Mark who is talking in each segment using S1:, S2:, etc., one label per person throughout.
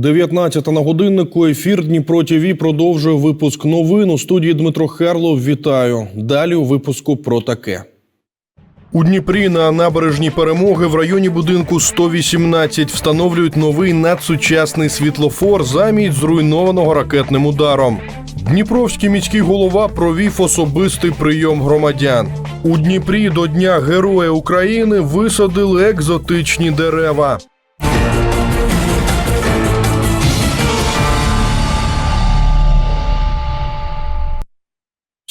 S1: 19 на годиннику. Ефір Дніпро ТВ продовжує випуск новин. У студії Дмитро Херлов. Вітаю. Далі у випуску про таке. У Дніпрі на набережній перемоги в районі будинку 118 встановлюють новий надсучасний світлофор замість зруйнованого ракетним ударом. Дніпровський міський голова провів особистий прийом громадян. У Дніпрі до Дня Героя України висадили екзотичні дерева.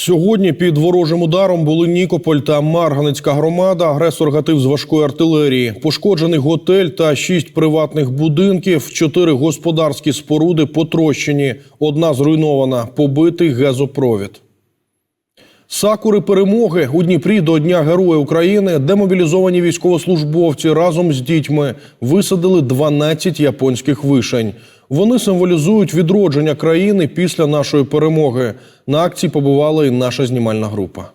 S1: Сьогодні під ворожим ударом були Нікополь та Марганецька громада. Агресор гатив з важкої артилерії. Пошкоджений готель та шість приватних будинків, чотири господарські споруди потрощені. Одна зруйнована, побитий газопровід. Сакури перемоги у Дніпрі до Дня Героя України демобілізовані військовослужбовці разом з дітьми висадили 12 японських вишень. Вони символізують відродження країни після нашої перемоги. На акції побувала і наша знімальна група.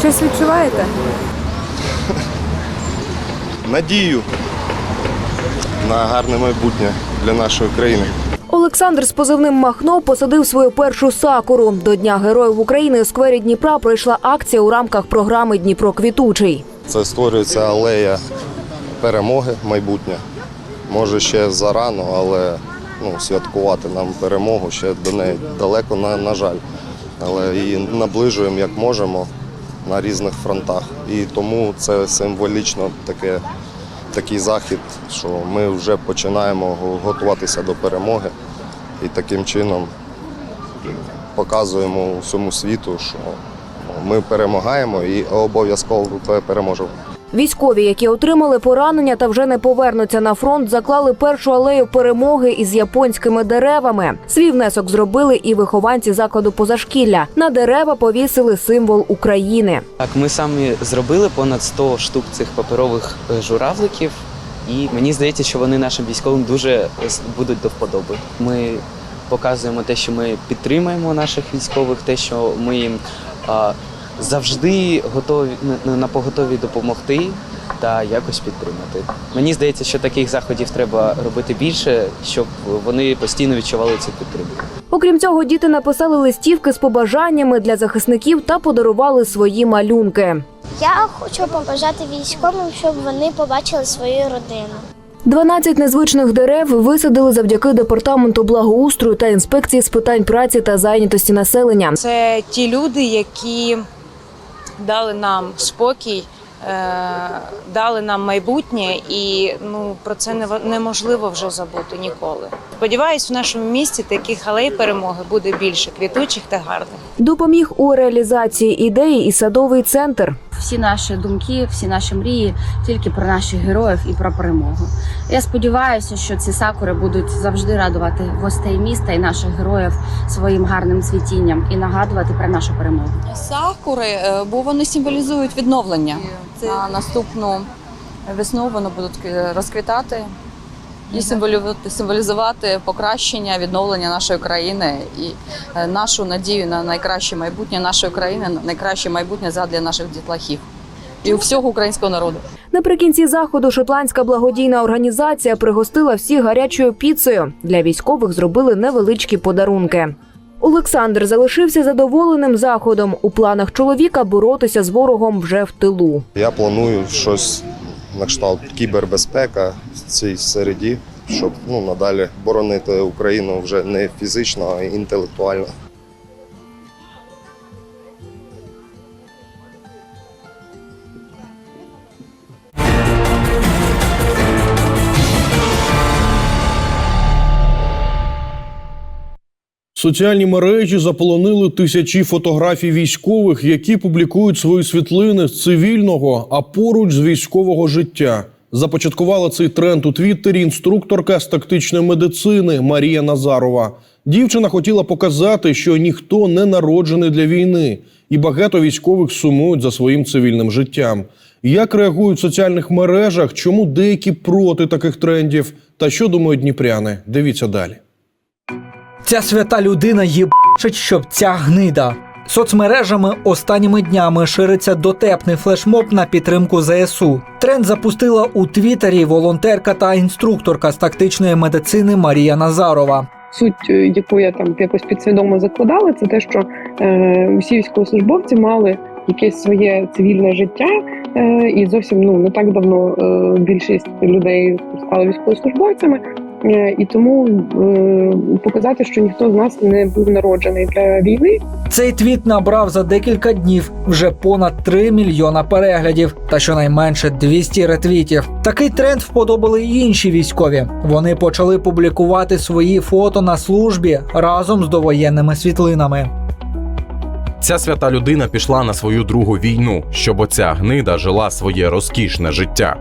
S2: Щось відчуваєте?
S3: надію на гарне майбутнє для нашої країни.
S2: Олександр з позивним Махно посадив свою першу сакуру. До Дня Героїв України у сквері Дніпра пройшла акція у рамках програми Дніпро квітучий.
S3: Це створюється алея перемоги майбутнє. Може ще зарано, але ну, святкувати нам перемогу ще до неї далеко, на, на жаль. Але її наближуємо як можемо на різних фронтах. І тому це символічно таке, такий захід, що ми вже починаємо готуватися до перемоги і таким чином показуємо всьому світу, що ну, ми перемагаємо і обов'язково переможемо.
S2: Військові, які отримали поранення та вже не повернуться на фронт, заклали першу алею перемоги із японськими деревами. Свій внесок зробили і вихованці закладу позашкілля. На дерева повісили символ України.
S4: Так, ми самі зробили понад 100 штук цих паперових е, журавликів, і мені здається, що вони нашим військовим дуже е, будуть до вподоби. Ми показуємо те, що ми підтримуємо наших військових, те, що ми їм завжди готові на, поготові допомогти та якось підтримати. Мені здається, що таких заходів треба робити більше, щоб вони постійно відчували цю підтримку.
S2: Окрім цього, діти написали листівки з побажаннями для захисників та подарували свої малюнки.
S5: Я хочу побажати військовим, щоб вони побачили свою родину.
S2: 12 незвичних дерев висадили завдяки департаменту благоустрою та інспекції з питань праці та зайнятості населення.
S6: Це ті люди, які дали нам спокій, дали нам майбутнє, і ну про це неможливо вже забути ніколи. Сподіваюсь, в нашому місті таких алей перемоги буде більше квітучих та гарних.
S2: Допоміг у реалізації ідеї і садовий центр.
S7: всі наші думки, всі наші мрії тільки про наших героїв і про перемогу. Я сподіваюся, що ці сакури будуть завжди радувати гостей міста і наших героїв своїм гарним цвітінням і нагадувати про нашу перемогу.
S8: Сакури, е, бо вони символізують відновлення. На наступну весну вони будуть розквітати і символізувати покращення, відновлення нашої країни і е, нашу надію на найкраще майбутнє нашої країни, на найкраще майбутнє задля наших дітлахів і у всього українського народу.
S2: Наприкінці заходу шотландська благодійна організація пригостила всіх гарячою піцею. Для військових зробили невеличкі подарунки. Олександр залишився задоволеним заходом. У планах чоловіка боротися з ворогом вже в тилу.
S3: Я планую щось на кшталт кібербезпека в цій середі, щоб ну, надалі боронити Україну вже не фізично, а інтелектуально.
S1: Соціальні мережі заполонили тисячі фотографій військових, які публікують свої світлини з цивільного, а поруч з військового життя. Започаткувала цей тренд у Твіттері інструкторка з тактичної медицини Марія Назарова. Дівчина хотіла показати, що ніхто не народжений для війни, і багато військових сумують за своїм цивільним життям. Як реагують в соціальних мережах, чому деякі проти таких трендів, та що думають дніпряни? Дивіться далі.
S9: Ця свята людина їбачить, щоб ця гнида. Соцмережами останніми днями шириться дотепний флешмоб на підтримку ЗСУ. Тренд запустила у Твіттері волонтерка та інструкторка з тактичної медицини Марія Назарова.
S10: суть, е, яку я там якось підсвідомо закладала, це те, що е, усі військовослужбовці мали якесь своє цивільне життя, е, і зовсім ну не так давно е, більшість людей стали військовослужбовцями. Е, І тому е, показати, що ніхто з нас не був народжений для війни,
S9: Цей твіт набрав за декілька днів вже понад 3 мільйона переглядів та щонайменше 200 ретвітів. Такий тренд вподобали й інші військові. Вони почали публікувати свої фото на службі разом з довоєнними світлинами.
S11: Ця свята людина пішла на свою другу війну, щоб оця гнида жила своє розкішне життя.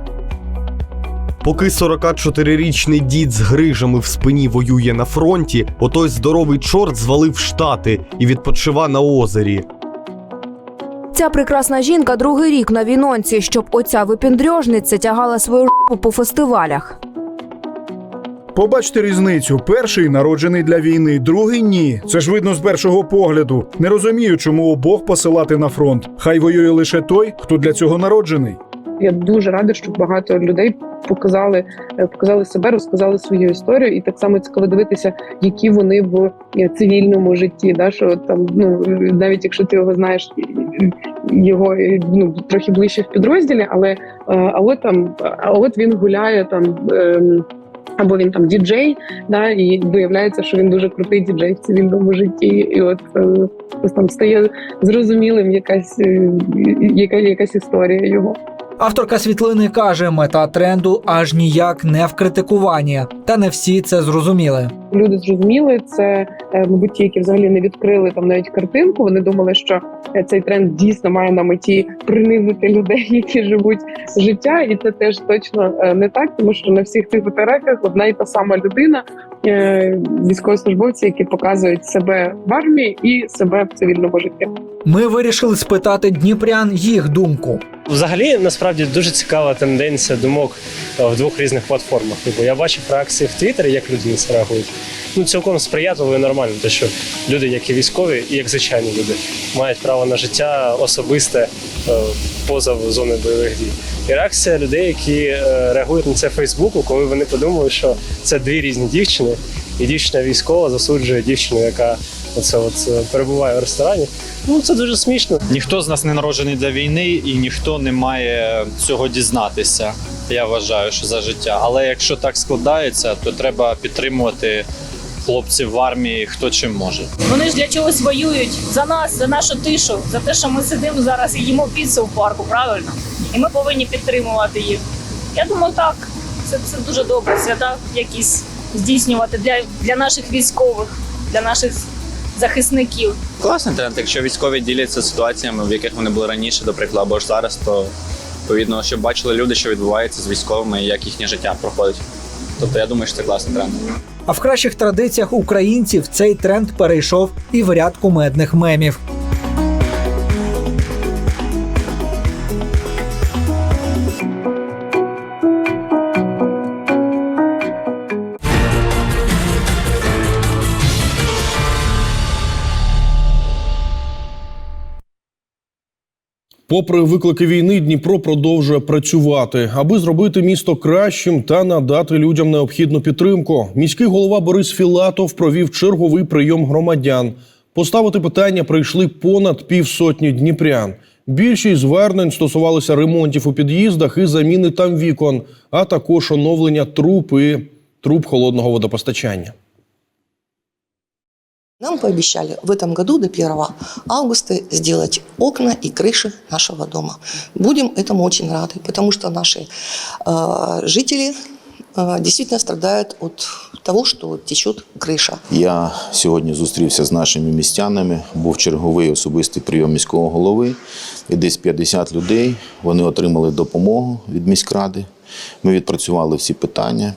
S12: Поки 44-річний дід з грижами в спині воює на фронті, отой здоровий чорт звалив штати і відпочива на озері.
S2: Ця прекрасна жінка другий рік на вінонці, щоб оця випіндрьожниця тягала свою жопу по фестивалях.
S13: Побачте різницю: перший народжений для війни, другий ні. Це ж видно з першого погляду. Не розумію, чому обох посилати на фронт. Хай воює лише той, хто для цього народжений.
S10: Я дуже рада, що багато людей показали, е, показали себе, розказали свою історію, і так само цікаво дивитися, які вони в е, цивільному житті. Да, що там, ну навіть якщо ти його знаєш, його ну трохи ближче в підрозділі, але е, а от там, а от він гуляє там. ем, або він там діджей, да, і виявляється, що він дуже крутий діджей в цивільному житті, і от е, там стає зрозумілим якась, е, яка, якась історія його.
S9: Авторка світлини каже, мета тренду аж ніяк не в критикуванні, та не всі це зрозуміли.
S10: люди зрозуміли це, е, мабуть, ті, які взагалі не відкрили там навіть картинку. Вони думали, що е, цей тренд дійсно має на меті принизити людей, які живуть життя, і це теж точно е, не так, тому що на всіх цих фотографіях одна і та сама людина, військовослужбовці, які показують себе в армії і себе в цивільному житті.
S9: Ми вирішили спитати дніпрян їх думку.
S14: Взагалі, насправді дуже цікава тенденція думок е, в двох різних платформах. Типу, я бачив реакції в Твіттері, як люди на це реагують. Ну, цілком сприятливо і нормально, те, що люди, як і військові, і як звичайні люди, мають право на життя особисте е, поза зоною бойових дій. І реакція людей, які е, реагують на це Фейсбуку, коли вони подумали, що це дві різні дівчини, і дівчина військова засуджує дівчину, яка оце от е, перебуває в ресторані. Ну це дуже смішно.
S15: Ніхто з нас не народжений для війни, і ніхто не має цього дізнатися. Я вважаю, що за життя. Але якщо так складається, то треба підтримувати хлопців в армії, хто чим може.
S16: Вони ж для чогось воюють за нас, за нашу тишу, за те, що ми сидимо зараз і їмо піцу в парку, правильно? І ми повинні підтримувати їх. Я думаю, так. Це, це дуже добре. Свята якісь здійснювати для, для наших військових, для наших захисників.
S15: Класний тренд. Якщо військові діляться ситуаціями, в яких вони були раніше, до прикладу, або ж зараз, то відповідно, щоб бачили люди, що відбувається з військовими і як їхнє життя проходить. Тобто я думаю, що це класний тренд.
S9: А в кращих традиціях українців цей тренд перейшов і в ряд кумедних мемів.
S1: Попри виклики війни, Дніпро продовжує працювати, аби зробити місто кращим та надати людям необхідну підтримку. Міський голова Борис Філатов провів черговий прийом громадян. Поставити питання прийшли понад півсотні дніпрян. Більшість звернень стосувалися ремонтів у під'їздах і заміни там вікон, а також оновлення труб і труб холодного водопостачання.
S17: Нам пообещали в этом году до 1 августа сделать окна и крыши нашего дома. Будем этому очень рады, потому что наши э, жители э, действительно страдают от того, что течет крыша.
S18: Я сьогодні зустрівся з нашими містянами. Був черговий особистий прийом міського голови. І десь 50 людей вони отримали допомогу від міськради. Ми відпрацювали всі питання.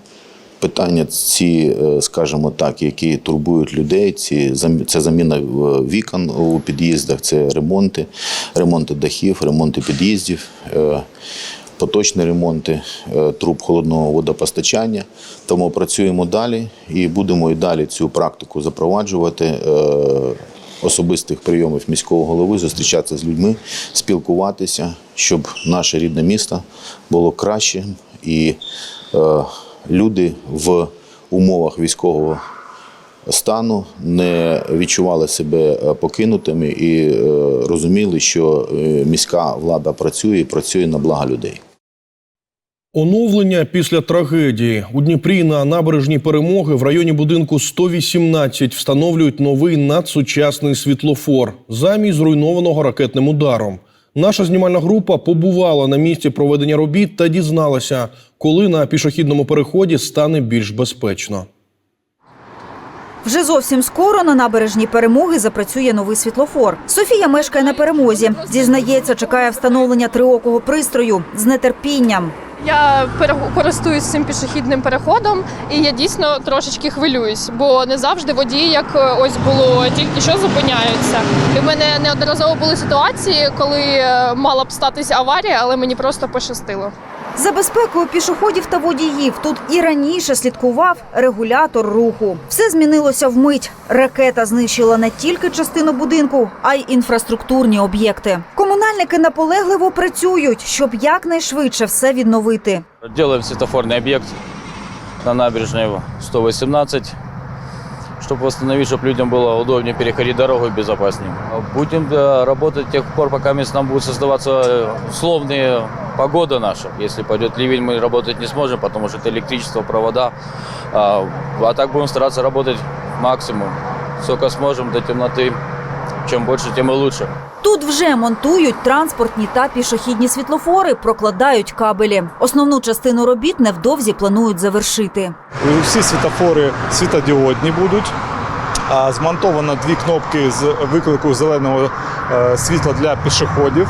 S18: Питання ці, е, скажімо так, які турбують людей. Ці це заміна е, вікон у під'їздах, це ремонти, ремонти дахів, ремонти під'їздів. е, Поточні ремонти труб холодного водопостачання. Тому працюємо далі і будемо і далі цю практику запроваджувати. Особистих прийомів міського голови, зустрічатися з людьми, спілкуватися, щоб наше рідне місто було кращим і люди в умовах військового стану не відчували себе е, покинутими і е, розуміли, що е, міська влада працює і працює на благо людей.
S1: Оновлення після трагедії у Дніпрі на набережній перемоги в районі будинку 118 встановлюють новий надсучасний світлофор замість зруйнованого ракетним ударом. Наша знімальна група побувала на місці проведення робіт та дізналася, коли на пішохідному переході стане більш безпечно.
S19: Вже зовсім скоро на набережній перемоги запрацює новий світлофор. Софія мешкає на перемозі. Зізнається, чекає встановлення триокого пристрою з нетерпінням.
S20: Я користуюсь цим пішохідним переходом, і я дійсно трошечки хвилююсь, бо не завжди водії, як е, ось було тільки що зупиняються. І в мене неодноразово були ситуації, коли е, мала б статися аварія, але мені просто пощастило.
S19: За безпекою пішоходів та водіїв тут і раніше слідкував регулятор руху. Все змінилося вмить. Ракета знищила не тільки частину будинку, а й інфраструктурні об'єкти. Комунальники наполегливо працюють, щоб якнайшвидше все відновити.
S21: Делаем світофорний об'єкт на набережній 118, чтобы восстановить, чтобы людям было удобнее переходить дорогу и безопаснее. Будем работать до тех пор, пока нам будет создаваться э, условная погода наша. Если пойдет ливень, мы работать не сможем, потому что это электричество, провода. А, а так будем стараться работать максимум. Сколько сможем до темноты. Чем больше, тем и лучше.
S19: Тут вже монтують транспортні та пішохідні світлофори, прокладають кабелі. Основну частину робіт невдовзі планують завершити.
S22: Всі світофори світодіодні будуть. Змонтовано дві кнопки з виклику зеленого е, світла для пішоходів.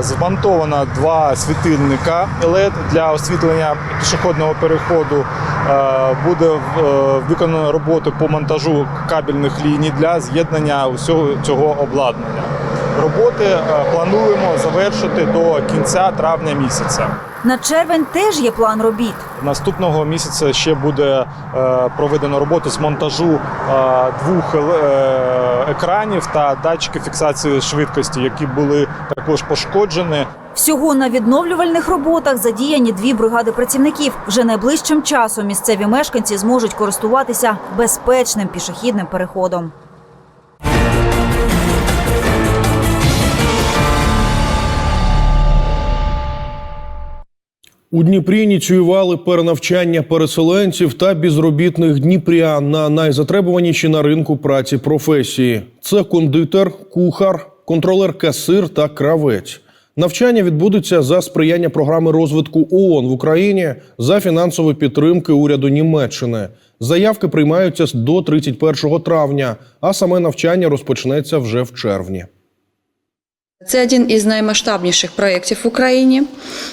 S22: Змонтовано два світильника LED для освітлення пішохідного переходу. Буде е, виконано роботи по монтажу кабельних ліній для з'єднання усього цього обладнання. Роботи е, плануємо завершити до кінця травня місяця.
S19: На червень теж є план робіт.
S22: Наступного місяця ще буде е, проведено роботу з монтажу е, двох екранів та датчиків фіксації швидкості, які були також пошкоджені.
S19: Всього на відновлювальних роботах задіяні дві бригади працівників. Вже найближчим часом місцеві мешканці зможуть користуватися безпечним пішохідним переходом.
S1: У Дніпрі ініціювали перенавчання переселенців та безробітних дніпрян на найзатребуваніші на ринку праці професії. Це кондитер, кухар, контролер-касир та кравець. Навчання відбудеться за сприяння програми розвитку ООН в Україні за фінансової підтримки уряду Німеччини. Заявки приймаються до 31 травня, а саме навчання розпочнеться вже в червні.
S8: Це один із наймасштабніших проєктів в Україні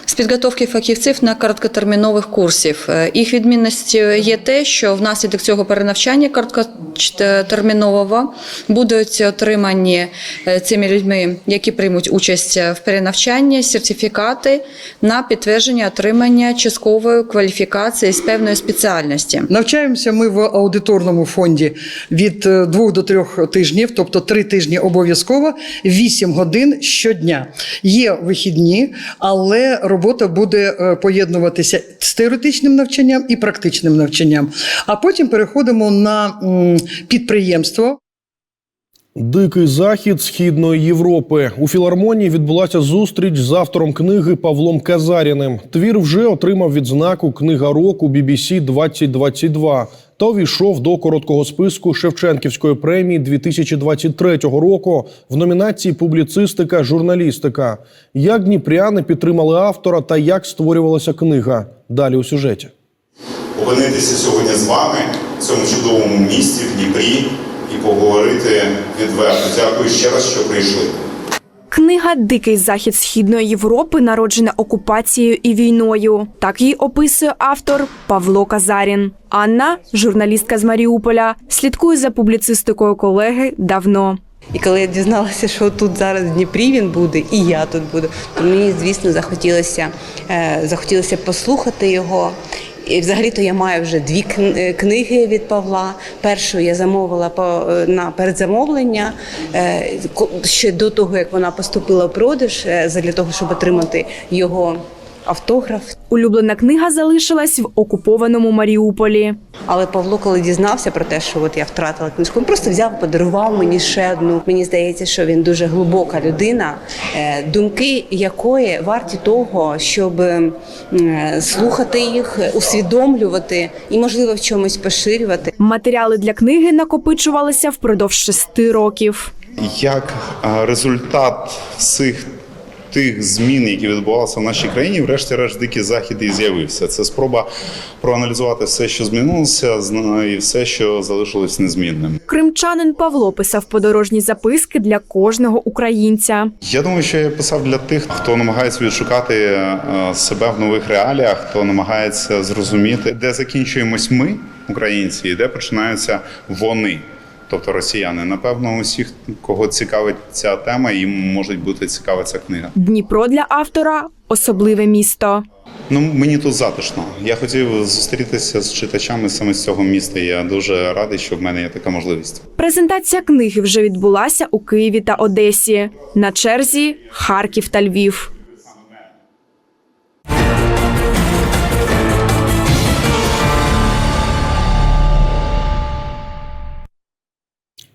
S8: з підготовки фахівців на короткотермінових курсів. Е, Їх відмінністю є те, що внаслідок цього перенавчання короткотермінового будуть отримані е, цими людьми, які приймуть участь в перенавчанні, сертифікати на підтвердження отримання часткової кваліфікації з певної спеціальності.
S23: Навчаємося ми в аудиторному фонді від е, двох до трьох тижнів, тобто три тижні обов'язково, вісім годин щодня. Є вихідні, але робота буде е, поєднуватися з теоретичним навчанням і практичним навчанням. А потім переходимо на підприємство.
S1: Дикий захід східної Європи у філармонії відбулася зустріч з автором книги Павлом Казаріним. Твір вже отримав відзнаку Книга року BBC 2022 та увійшов до короткого списку Шевченківської премії 2023 року в номінації Публіцистика, журналістика. Як дніпряни підтримали автора та як створювалася книга? Далі у сюжеті.
S24: опинитися сьогодні з вами в цьому чудовому місті в Дніпрі і поговорити відверто. Дякую ще раз, що прийшли.
S25: Книга Дикий захід східної Європи народжена окупацією і війною. Так її описує автор Павло Казарін. Анна, журналістка з Маріуполя, слідкує за публіцистикою колеги давно.
S26: І коли я дізналася, що тут зараз в Дніпрі він буде, і я тут буду, то мені, звісно, захотілося, е, захотілося послухати його І взагалі-то я маю вже дві е, книги від Павла. Першу я замовила по е, на передзамовлення е, ще до того, як вона поступила в продаж, для того, щоб отримати його автограф.
S25: Улюблена книга залишилась в окупованому Маріуполі.
S26: Але Павло, коли дізнався про те, що от я втратила книжку, він просто взяв, подарував мені ще одну. Мені здається, що він дуже глибока людина, е, думки якої варті того, щоб е, слухати їх, усвідомлювати і, можливо, в чомусь поширювати.
S25: Матеріали для книги накопичувалися впродовж шести років.
S24: Як результат всіх тих змін, які відбувалися в нашій країні, врешті-решт дикий захід і з'явився. Це спроба проаналізувати все, що змінилося, і все, що залишилось незмінним.
S25: Кримчанин Павло писав подорожні записки для кожного українця.
S24: Я думаю, що я писав для тих, хто намагається відшукати е, себе в нових реаліях, хто намагається зрозуміти, де закінчуємось ми, українці, і де починаються вони. Тобто росіяни, напевно, усіх, кого цікавить ця тема, їм може бути цікава ця книга.
S25: Дніпро для автора особливе місто.
S24: Ну мені тут затишно. Я хотів зустрітися з читачами саме з цього міста. Я дуже радий, що в мене є така можливість.
S25: Презентація книги вже відбулася у Києві та Одесі. На черзі Харків та Львів.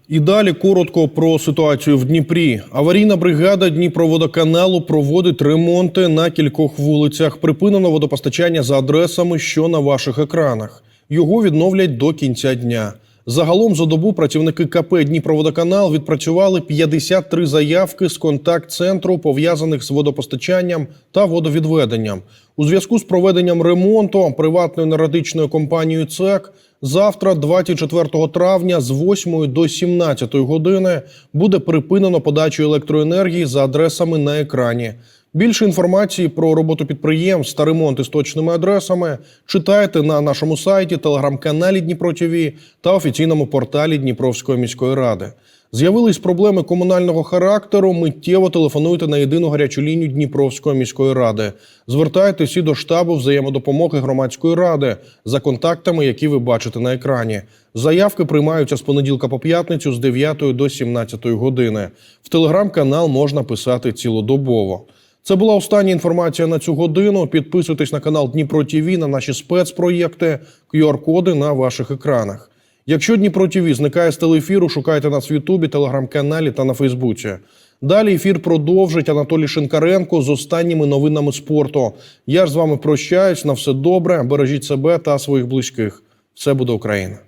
S1: І далі коротко про ситуацію в Дніпрі. Аварійна бригада Дніпроводоканалу проводить ремонти на кількох вулицях. Припинено водопостачання за адресами, що на ваших екранах. Його відновлять до кінця дня. Загалом за добу працівники КП Дніпроводоканал відпрацювали 53 заявки з контакт-центру, пов'язаних з водопостачанням та водовідведенням. У зв'язку з проведенням ремонту приватною енергетичною компанією ЦЕК завтра, 24 травня, з 8 до 17 години буде припинено подачу електроенергії за адресами на екрані. Більше інформації про роботу підприємств та ремонти з точними адресами читайте на нашому сайті, телеграм-каналі Дніпро ТВ та офіційному порталі Дніпровської міської ради. З'явились проблеми комунального характеру. Миттєво телефонуйте на єдину гарячу лінію Дніпровської міської ради. Звертайтеся до штабу взаємодопомоги громадської ради за контактами, які ви бачите на екрані. Заявки приймаються з понеділка по п'ятницю з 9 до 17 години. В телеграм-канал можна писати цілодобово. Це була остання інформація на цю годину. Підписуйтесь на канал Дніпро ТВ, на наші спецпроєкти, QR-коди на ваших екранах. Якщо Дніпро ТВ зникає з телеефіру, шукайте нас в Ютубі, телеграм-каналі та на Фейсбуці. Далі ефір продовжить Анатолій Шинкаренко з останніми новинами спорту. Я ж з вами прощаюсь. На все добре. Бережіть себе та своїх близьких. Все буде Україна.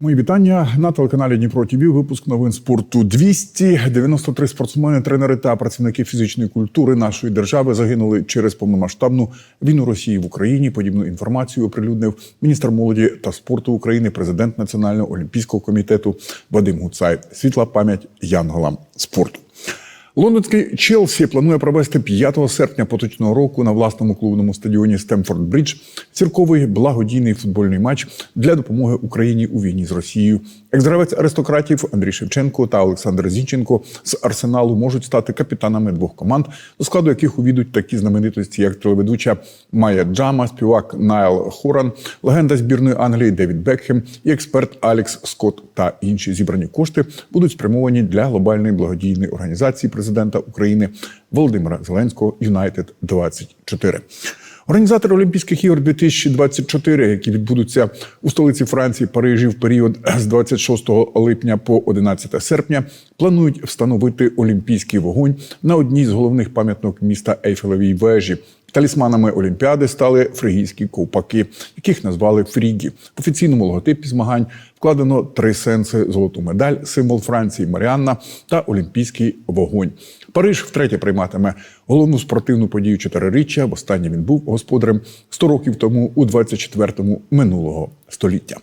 S13: Мої вітання на телеканалі Дніпро ТВ. Випуск новин спорту. 293 спортсмени, тренери та працівники фізичної культури нашої держави загинули через повномасштабну війну Росії в Україні. Подібну інформацію оприлюднив міністр молоді та спорту України, президент Національного олімпійського комітету Вадим Гуцай. Світла пам'ять янголам спорту. Лондонський Челсі планує провести 5 серпня поточного року на власному клубному стадіоні Стемфорд Бридж цірковий благодійний футбольний матч для допомоги Україні у війні з Росією. Екс-гравець аристократів Андрій Шевченко та Олександр Зінченко з Арсеналу можуть стати капітанами двох команд, до складу яких увійдуть такі знаменитості, як телеведуча Майя Джама, співак Найл Хоран, легенда збірної Англії Девід Бекхем і експерт Алекс Скотт та інші зібрані кошти будуть спрямовані для глобальної благодійної організації президента України Володимира Зеленського Юнайтед 24 Організатори Олімпійських ігор 2024, які відбудуться у столиці Франції Парижі в період з 26 липня по 11 серпня, планують встановити олімпійський вогонь на одній з головних пам'яток міста Ейфелевій вежі. Талісманами Олімпіади стали фригійські ковпаки, яких назвали фрігі. В офіційному логотипі змагань вкладено три сенси: золоту медаль, символ Франції Маріанна та Олімпійський вогонь. Париж втретє прийматиме головну спортивну подію чотириріччя. Востаннє він був господарем 100 років тому у 24-му минулого століття.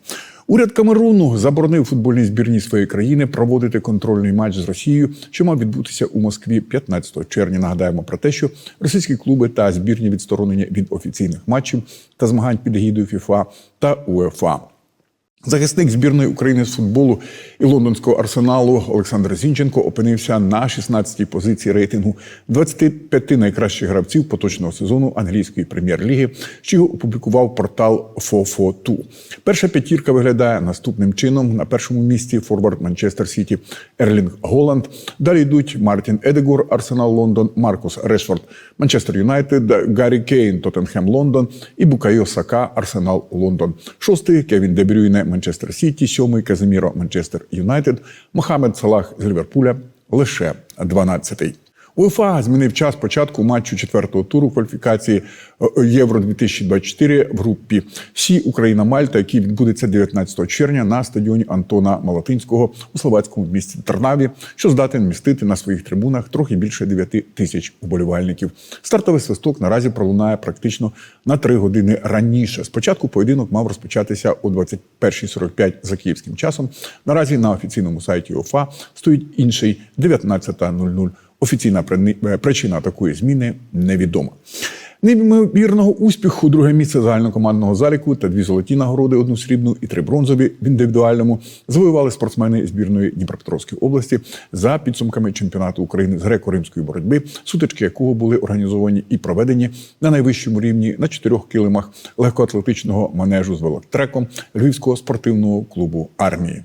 S13: Уряд Камеруну заборонив футбольній збірній своєї країни проводити контрольний матч з Росією, що мав відбутися у Москві 15 червня. Нагадаємо про те, що російські клуби та збірні відсторонені від офіційних матчів та змагань під егідою ФІФА та УЕФА. Захисник збірної України з футболу і лондонського арсеналу Олександр Зінченко опинився на 16-й позиції рейтингу 25 найкращих гравців поточного сезону англійської прем'єр-ліги, що його опублікував портал FOFO2. Перша п'ятірка виглядає наступним чином: на першому місці форвард Манчестер Сіті Ерлінг Голланд. Далі йдуть Мартін Едегор, Арсенал Лондон, Маркус Решфорд, Манчестер Юнайтед, Гаррі Кейн, Тоттенхем Лондон і Букайо Сака, Арсенал Лондон. Шостий Кевін Дебрюйне, Манчестер Сіті, сьомий Казиміро, Манчестер Юнайтед, Мохамед Салах з Ліверпуля лише 12-й. УЄФА змінив час початку матчу четвертого туру кваліфікації е, Євро 2024 в групі Сі Україна Мальта, який відбудеться 19 червня на стадіоні Антона Малатинського у словацькому місті Тернаві, що здатен містити на своїх трибунах трохи більше 9 тисяч уболівальників. Стартовий свисток наразі пролунає практично на 3 години раніше. Спочатку поєдинок мав розпочатися о 21.45 за київським часом. Наразі на офіційному сайті УЄФА стоїть інший 19.00. Офіційна причина такої зміни невідома. Неймовірного успіху друге місце загальнокомандного заліку та дві золоті нагороди, одну срібну і три бронзові в індивідуальному завоювали спортсмени збірної Дніпропетровської області за підсумками чемпіонату України з греко-римської боротьби, сутички якого були організовані і проведені на найвищому рівні на чотирьох килимах легкоатлетичного манежу з велотреком Львівського спортивного клубу армії.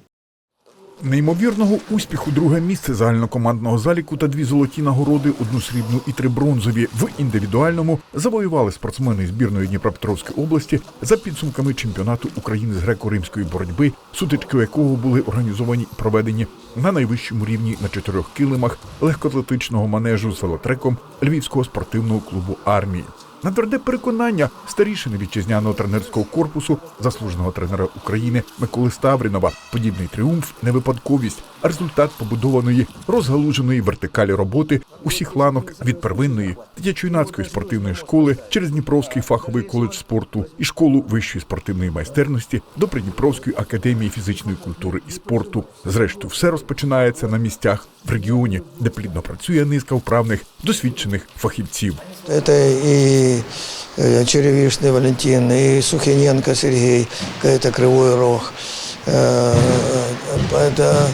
S13: Неймовірного успіху друге місце загальнокомандного заліку та дві золоті нагороди, одну срібну і три бронзові в індивідуальному завоювали спортсмени збірної Дніпропетровської області за підсумками чемпіонату України з греко-римської боротьби, сутички якого були організовані і проведені на найвищому рівні на чотирьох килимах легкоатлетичного манежу з велотреком Львівського спортивного клубу армії. На тверде переконання старішини вітчизняного тренерського корпусу, заслуженого тренера України Миколи Ставрінова, подібний тріумф не випадковість, а результат побудованої розгалуженої вертикалі роботи усіх ланок від первинної дитячо-юнацької спортивної школи через Дніпровський фаховий коледж спорту і школу вищої спортивної майстерності до Придніпровської академії фізичної культури і спорту. Зрештою, все розпочинається на місцях в регіоні, де плідно працює низка вправних досвідчених фахівців.
S27: Это и э, Черевишный Валентин, и Сухиненко Сергей, это Кривой Рог. Э, Это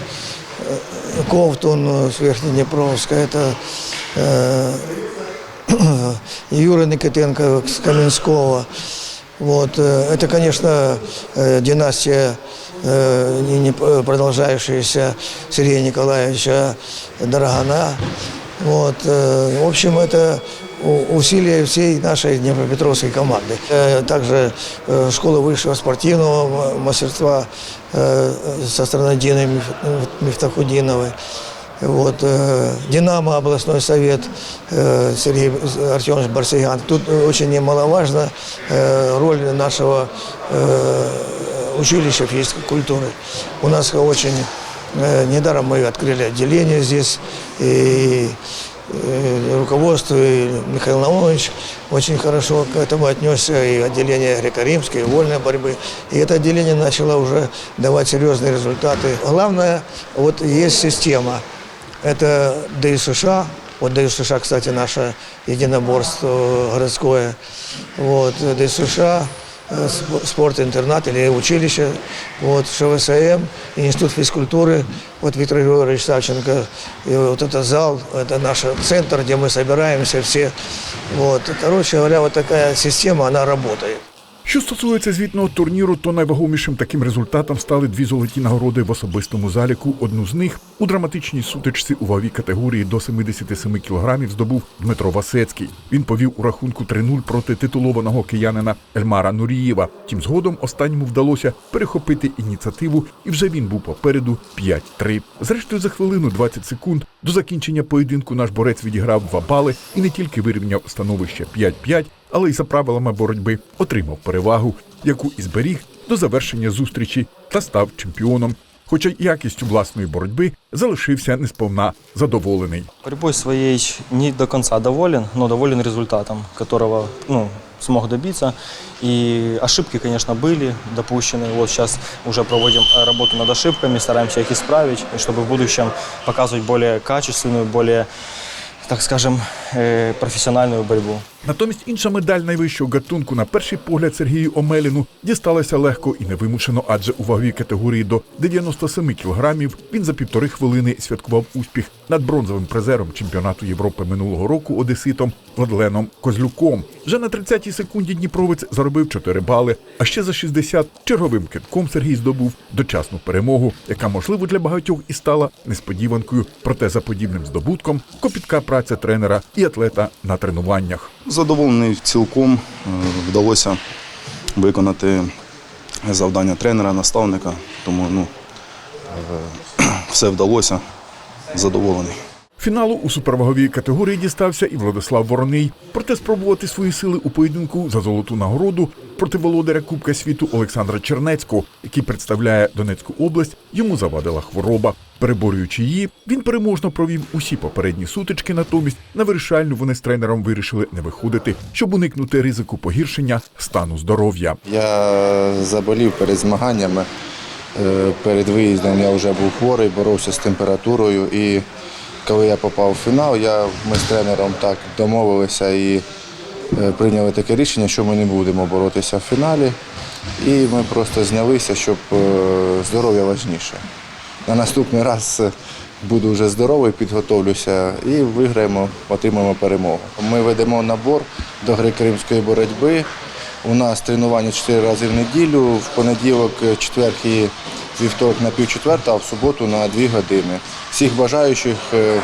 S27: э, Ковтун с Верхнеднепровска, это э, Юра Никитенко с Каменского. Вот. э, Это, конечно, э, династия, э, не- не продолжающаяся Сергея Николаевича Дорогана. Вот. э, В общем, это у- усилия всей нашей Днепропетровской команды. Э, Также э, школа высшего спортивного мастерства э, со стороны Дины Миф- Мифтахудиновой. Вот, «Динамо», областной совет, Сергей Артемович Барсигян. Тут очень немаловажна роль нашего училища физической культуры. У нас очень, недаром мы открыли отделение здесь, и руководство, и Михаил Наумович очень хорошо к этому отнесся, и отделение греко-римской, и вольной борьбы. И это отделение начало уже давать серьезные результаты. Главное, вот есть система. Это ДЮСШ, вот ДЮСШ, кстати, наше единоборство городское. Вот, ДЮСШ, э, сп- спорт-интернат или училище, вот, ШВСМ, Институт физкультуры, вот Виктор Григорьевич Савченко, и вот это зал, это наш центр, где мы собираемся все. Вот, короче говоря, вот такая система, она работает.
S13: Що стосується звітного турніру, то найвагомішим таким результатом стали дві золоті нагороди в особистому заліку. Одну з них у драматичній сутичці у ваговій категорії до 77 кілограмів здобув Дмитро Васецький. Він повів у рахунку 3-0 проти титулованого киянина Ельмара Нурієва. Тим згодом останньому вдалося перехопити ініціативу, і вже він був попереду 5-3. Зрештою, за хвилину 20 секунд до закінчення поєдинку наш борець відіграв два бали і не тільки вирівняв становище 5-5, але й за правилами боротьби отримав перевагу, яку і зберіг до завершення зустрічі та став чемпіоном. Хоча якістю власної боротьби залишився несповна задоволений.
S28: Борьбой своей не до конца доволен, но доволен результатом, которого ну, смог добиться. И ошибки, конечно, были допущены. Вот сейчас уже проводим э, работу над ошибками, стараемся их исправить, и чтобы в будущем показывать более качественную, более, так скажем, э, профессиональную борьбу.
S13: Натомість інша медаль найвищого гатунку на перший погляд Сергію Омеліну дісталася легко і невимушено, адже у ваговій категорії до 97 кілограмів він за півтори хвилини святкував успіх над бронзовим призером чемпіонату Європи минулого року одеситом Владленом Козлюком. Вже на 30-й секунді Дніпровець заробив 4 бали, а ще за 60 черговим китком Сергій здобув дочасну перемогу, яка можливо для багатьох і стала несподіванкою. Проте за подібним здобутком копітка праця тренера і атлета на тренуваннях.
S29: Задоволений цілком е, вдалося виконати завдання тренера, наставника, тому ну, е, все вдалося. Задоволений.
S13: Фіналу у суперваговій категорії дістався і Владислав Вороний. Проте спробувати свої сили у поєдинку за золоту нагороду проти володаря Кубка світу Олександра Чернецького, який представляє Донецьку область, йому завадила хвороба. Переборюючи її, він переможно провів усі попередні сутички. Натомість на вирішальну вони з тренером вирішили не виходити, щоб уникнути ризику погіршення стану здоров'я.
S30: Я заболів перед змаганнями. Е, Перед виїздом я вже був хворий, боровся з температурою. І коли я попав в фінал, я, ми з тренером так домовилися і е, прийняли таке рішення, що ми не будемо боротися в фіналі. І ми просто знялися, щоб е, здоров'я важніше. На наступний раз е, буду вже здоровий, підготовлюся і виграємо, отримаємо перемогу. Ми ведемо набор до гри кримської боротьби. У нас тренування 4 рази в неділю, в понеділок, четвер і вівторок на півчетверта, а в суботу на 2 години. Всіх бажаючих е,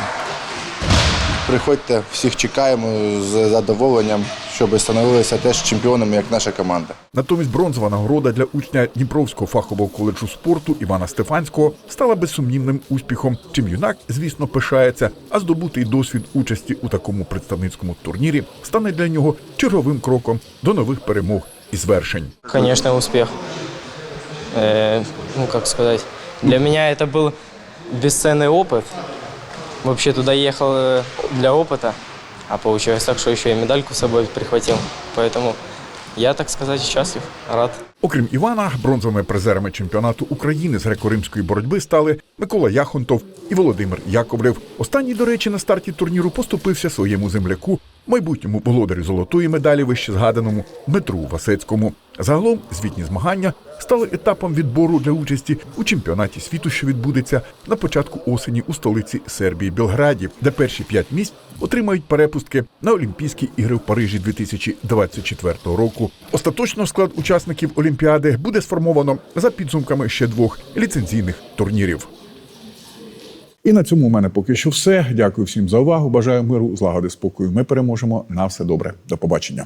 S30: приходьте, всіх чекаємо з задоволенням, щоб становилися теж чемпіонами, як наша команда.
S13: Натомість бронзова нагорода для учня Дніпровського фахового коледжу спорту Івана Стефанського стала безсумнівним успіхом. Чим юнак, звісно, пишається, а здобутий досвід участі у такому представницькому турнірі стане для нього черговим кроком до нових перемог і звершень.
S28: Конечно, успех Э, ну, как сказать, для меня это был бесценный опыт. Вообще туда ехал э, для опыта, а получилось так, что еще и медальку с собой прихватил. Поэтому я, так сказать, счастлив, рад.
S13: Окрім Івана, бронзовими призерами чемпіонату України з греко-римської боротьби стали Микола Яхонтов і Володимир Яковлев. Останній, до речі, на старті турніру поступився своєму земляку, майбутньому володарю золотої медалі, вище згаданому Дмитру Васецькому. Загалом звітні змагання стали етапом відбору для участі у чемпіонаті світу, що відбудеться на початку осені у столиці Сербії Белграді, де перші п'ять місць отримають перепустки на Олімпійські ігри в Парижі 2024 року. Остаточно склад учасників Олімпіади буде сформовано за підсумками ще двох ліцензійних турнірів.
S31: І на цьому у мене поки що все. Дякую всім за увагу. Бажаю миру, злагоди, спокою. Ми переможемо. На все добре. До побачення.